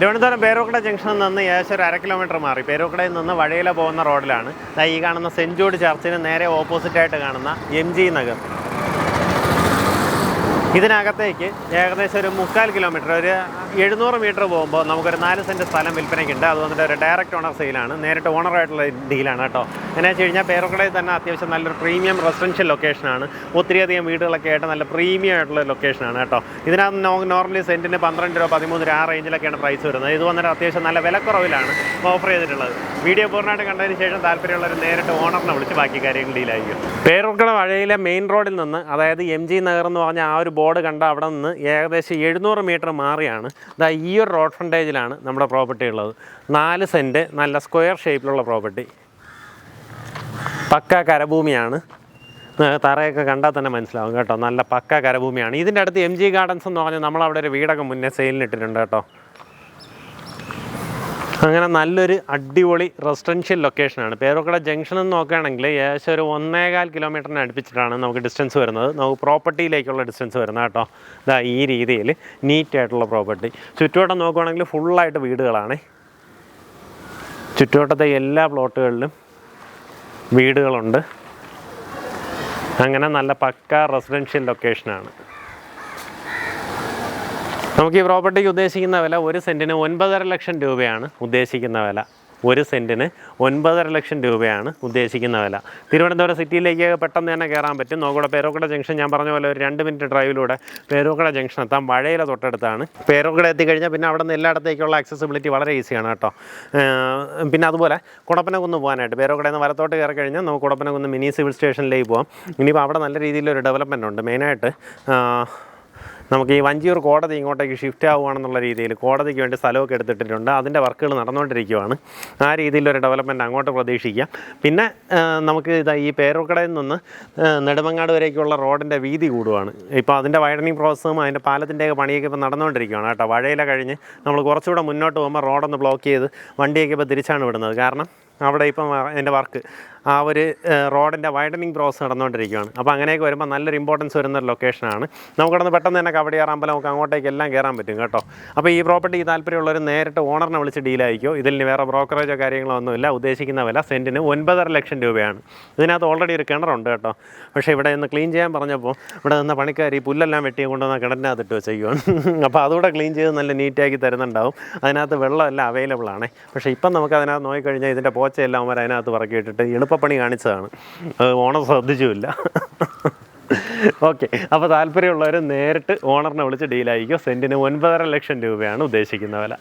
തിരുവനന്തപുരം പേരോക്കട ജംഗ്ഷനിൽ നിന്ന് ഏകദേശം ഒരു അര കിലോമീറ്റർ മാറി. പേരോക്കടയിൽ നിന്ന് വഴിയില പോകുന്ന റോഡിലാണ്. ഈ കാണുന്ന സെഞ്ചൂട് ചർച്ചിന് നേരെ ഓപ്പോസിറ്റായിട്ട് കാണുന്ന എം ജി നഗർ. ഇതിനകത്തേക്ക് ഏകദേശം ഒരു മുക്കാൽ കിലോമീറ്റർ ഒരു എഴുന്നൂറ് മീറ്റർ പോകുമ്പോൾ നമുക്കൊരു നാല് സെന്റ് സ്ഥലം വിൽപ്പനയ്ക്കുണ്ട്. അത് വന്നിട്ട് ഒരു ഡയറക്റ്റ് ഓണർ സെയിലാണ്. നേരിട്ട് ഓണറായിട്ടുള്ള ഡീലാണ് കേട്ടോ. എന്നു വെച്ച് കഴിഞ്ഞാൽ പേരക്കടയിൽ തന്നെ അത്യാവശ്യം നല്ലൊരു പ്രീമിയം റെസിഡൻഷ്യൽ ലൊക്കേഷനാണ്. ഒത്തിരിയധികം വീടുകളൊക്കെ ആയിട്ട് നല്ല പ്രീമിയം ആയിട്ടുള്ള ലൊക്കേഷനാണ് കേട്ടോ. ഇതിനകത്ത് നോർമലി സെന്റിന് പന്ത്രണ്ട് രൂപ പതിമൂന്ന് രൂപ ആ റേഞ്ചിലൊക്കെയാണ് പ്രൈസ് വരുന്നത്. ഇത് വന്നിട്ട് അത്യാവശ്യം നല്ല വിലക്കുറവിലാണ് ഓഫർ ചെയ്തിട്ടുള്ളത്. വീഡിയോ പൂർണമായിട്ട് കണ്ടതിന് ശേഷം താല്പര്യമുള്ളവർ നേരിട്ട് ഓണറിനെ വിളിച്ച് ബാക്കി കാര്യങ്ങൾ ഡീലായിരിക്കും പേരൂർക്കട വഴയിലെ മെയിൻ റോഡിൽ നിന്ന് അതായത് എം ജി നഗർ എന്ന് പറഞ്ഞ ആ ഒരു ബോർഡ് കണ്ട അവിടെ നിന്ന് ഏകദേശം എഴുന്നൂറ് മീറ്റർ മാറിയാണ്. ഇതാ ഈ ഒരു റോഡ് ഫ്രണ്ടേജിലാണ് നമ്മുടെ പ്രോപ്പർട്ടി ഉള്ളത്. നാല് സെന്റ് നല്ല സ്ക്വയർ ഷേപ്പിലുള്ള പ്രോപ്പർട്ടി പക്ക കരഭൂമിയാണ്. തറയൊക്കെ കണ്ടാൽ തന്നെ മനസ്സിലാവും കേട്ടോ. നല്ല പക്ക കരഭൂമിയാണ്. ഇതിന്റെ അടുത്ത് എം ജി ഗാർഡൻസ് എന്ന് പറഞ്ഞാൽ നമ്മളവിടെ ഒരു വീടൊക്കെ മുന്നേ സെയിലിന് ഇട്ടിട്ടുണ്ട് കേട്ടോ. അങ്ങനെ നല്ലൊരു അടിപൊളി റെസിഡൻഷ്യൽ ലൊക്കേഷനാണ് പേരോക്കട ജംഗ്ഷൻ എന്ന് നോക്കുകയാണെങ്കിൽ ഏകദേശം ഒരു ഒന്നേകാൽ കിലോമീറ്ററിന് അടുപ്പിച്ചിട്ടാണ് നമുക്ക് ഡിസ്റ്റൻസ് വരുന്നത്. നമുക്ക് പ്രോപ്പർട്ടിയിലേക്കുള്ള ഡിസ്റ്റൻസ് വരുന്നത് കേട്ടോ. ഇതാ ഈ രീതിയിൽ നീറ്റായിട്ടുള്ള പ്രോപ്പർട്ടി ചുറ്റുവട്ടം നോക്കുകയാണെങ്കിൽ ഫുള്ളായിട്ട് വീടുകളാണ്. ചുറ്റുവട്ടത്തെ എല്ലാ പ്ലോട്ടുകളിലും വീടുകളുണ്ട്. അങ്ങനെ നല്ല പക്ക റെസിഡൻഷ്യൽ ലൊക്കേഷനാണ് നമുക്ക് ഈ പ്രോപ്പർട്ടിക്ക് ഉദ്ദേശിക്കുന്ന വില ഒരു സെന്റിന് ഒൻപതര ലക്ഷം രൂപയാണ് ഉദ്ദേശിക്കുന്ന വില. ഒരു സെന്റിന് ഒൻപതര ലക്ഷം രൂപയാണ് ഉദ്ദേശിക്കുന്ന വില. തിരുവനന്തപുരം സിറ്റിയിലേക്ക് പെട്ടെന്ന് തന്നെ കയറാൻ പറ്റും. നോക്കൂടെ പേരോക്കട ജംഗ്ഷൻ ഞാൻ പറഞ്ഞ പോലെ ഒരു രണ്ട് മിനിറ്റ് ഡ്രൈവിലൂടെ പേരോക്കട ജംഗ്ഷൻ എത്താം. വഴയിലെ തൊട്ടടുത്താണ്. പേരോക്കട എത്തിക്കഴിഞ്ഞാൽ പിന്നെ അവിടെ നിന്ന് എല്ലായിടത്തേക്കുള്ള ആക്സസിബിലിറ്റി വളരെ ഈസിയാണ് കേട്ടോ. പിന്നെ അതുപോലെ കുടപ്പനകുന്ന് പോകാനായിട്ട്. പേരോക്കടയിൽ നിന്ന് വലത്തോട്ട് കയറി കഴിഞ്ഞാൽ നമുക്ക് കുടപ്പനകുന്ന് മിനി സിവിൽ സ്റ്റേഷനിലേക്ക് പോകാം ഇനിയിപ്പോൾ അവിടെ നല്ല രീതിയിലൊരു ഡെവലപ്മെന്റ് ഉണ്ട്. മെയിനായിട്ട് നമുക്ക് ഈ വഞ്ചിയൂർ കോടതി ഇങ്ങോട്ടേക്ക് ഷിഫ്റ്റ് ആവുകയാണെന്നുള്ള രീതിയിൽ കോടതിക്ക് വേണ്ടി സ്ഥലമൊക്കെ എടുത്തിട്ടുണ്ട് അതിന്റെ വർക്കുകൾ നടന്നുകൊണ്ടിരിക്കുകയാണ് ആ രീതിയിലൊരു ഡെവലപ്മെന്റ് അങ്ങോട്ട് പ്രതീക്ഷിക്കാം. പിന്നെ നമുക്ക് ഇതാ ഈ പേരൂർക്കടയിൽ നിന്ന് നെടുമങ്ങാട് വരേക്കുള്ള റോഡിന്റെ വീതി കൂടുവാണ്. ഇപ്പോൾ അതിന്റെ വൈഡനിങ് പ്രോസസ്സും അതിന്റെ പാലത്തിന്റെയൊക്കെ പണിയൊക്കെ ഇപ്പോൾ നടന്നുകൊണ്ടിരിക്കുകയാണ് കേട്ടോ. വഴയില കഴിഞ്ഞ് നമ്മൾ കുറച്ചുകൂടെ മുന്നോട്ട് പോകുമ്പോൾ റോഡൊന്ന് ബ്ലോക്ക് ചെയ്ത് വണ്ടിയൊക്കെ ഇപ്പോൾ തിരിച്ചാണ് വിടുന്നത്. കാരണം അവിടെ ഇപ്പം അതിന്റെ വർക്ക് ആ ഒരു റോഡിന്റെ വൈഡനിങ് പ്രോസസ് നടന്നുകൊണ്ടിരിക്കുകയാണ്. അപ്പോൾ അങ്ങനെയൊക്കെ വരുമ്പോൾ നല്ലൊരു ഇമ്പോർട്ടൻസ് വരുന്ന ഒരു ലൊക്കേഷനാണ് നമുക്കിടന്ന് പെട്ടെന്ന് തന്നെ കവടിയാർ അമ്പലം നമുക്ക് അങ്ങോട്ടേക്ക് എല്ലാം കയറാൻ പറ്റും കേട്ടോ. അപ്പോൾ ഈ പ്രോപ്പർട്ടി താല്പര്യമുള്ളവർ നേരിട്ട് ഓണറിനെ വിളിച്ച് ഡീലായിരിക്കും ഇതിൽ വേറെ ബ്രോക്കറേജോ കാര്യങ്ങളോ ഒന്നുമില്ല. ഉദ്ദേശിക്കുന്ന വില സെന്റിന് ഒൻപതര ലക്ഷം രൂപയാണ്. ഇതിനകത്ത് ഓൾറെഡി ഒരു കിണറുണ്ട് കേട്ടോ. പക്ഷേ ഇവിടെ നിന്ന് ക്ലീൻ ചെയ്യാൻ പറഞ്ഞപ്പോൾ ഇവിടെ നിന്ന് പണിക്കാർ ഈ പുല്ലെല്ലാം വെട്ടി കൊണ്ടുവന്ന കിണറ്റിനകത്ത് ഇട്ട് വെച്ചേക്കുവാണ്. അപ്പോൾ അതുകൂടെ ക്ലീൻ ചെയ്ത് നല്ല നീറ്റാക്കി തരുന്നുണ്ടാവും. അതിനകത്ത് വെള്ളമെല്ലാം അവൈലബിൾ ആണ്. പക്ഷേ ഇപ്പം നമുക്ക് അതിനകത്ത് നോക്കിക്കഴിഞ്ഞാൽ ഇതിന്റെ പോച്ചയെല്ലാം അവർ അതിനകത്ത് പറക്കി ഇട്ടിട്ട് എളുപ്പപ്പണി കാണിച്ചതാണ്. ഓണർ ശ്രദ്ധിച്ചുമില്ല. ഓക്കെ. അപ്പോൾ താല്പര്യമുള്ളവർ നേരിട്ട് ഓണറിനെ വിളിച്ച് ഡീലായിരിക്കും. സെന്റിന് ഒൻപതര ലക്ഷം രൂപയാണ് ഉദ്ദേശിക്കുന്ന വില.